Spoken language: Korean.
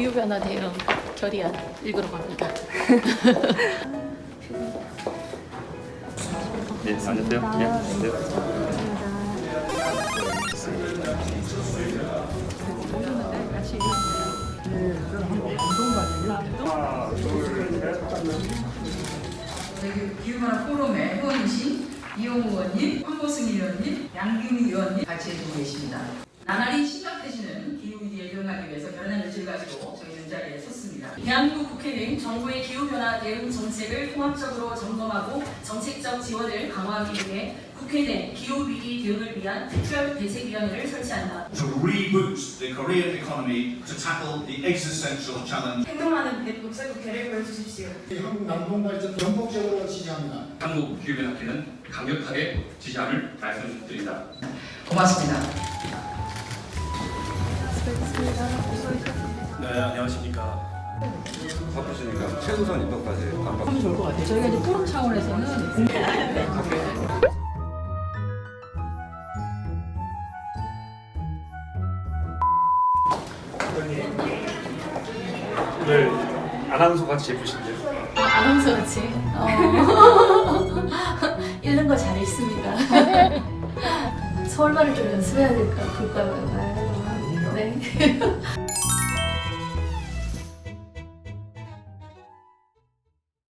기후변화 대응 결의안 읽으러 갑니다. 네, 앉으세요. 네, 앉으세요. 기후변화 포럼의 후원이신 이용우 의원님, 황보승 의원님, 양규미 의원님 같이 해주고 계십니다. 나날이 심각해지는 기후위기에 대응하기 위해서 결연한 의지를 가지고 저희는 이 자리에 섰습니다. 대한민국 국회는 정부의 기후변화 대응 정책을 통합적으로 점검하고 정책적 지원을 강화하기 위해 국회 내 기후위기 대응을 위한 특별 대책위원회를 설치한다. to reboost the Korean economy to tackle the existential challenge. 행동하는 국제국회를 보여주십시오. 한국 남동발전 전폭적으로 지지합니다. 한국 기후변화팀은 강력하게 지지함을 말씀드립니다. 고맙습니다. 네, 안녕하십니까. 바쁘시니까 최우선 이것까지 깜빡 좋을 것 같아요. 저희가 이제 포럼 차원에서는 오늘 아나운서 같이 예쁘신데요? 아, 아나운서 같이 어. 읽는 거 잘 읽습니다. 서울말을 좀 연습해야 될까 볼까요? 네.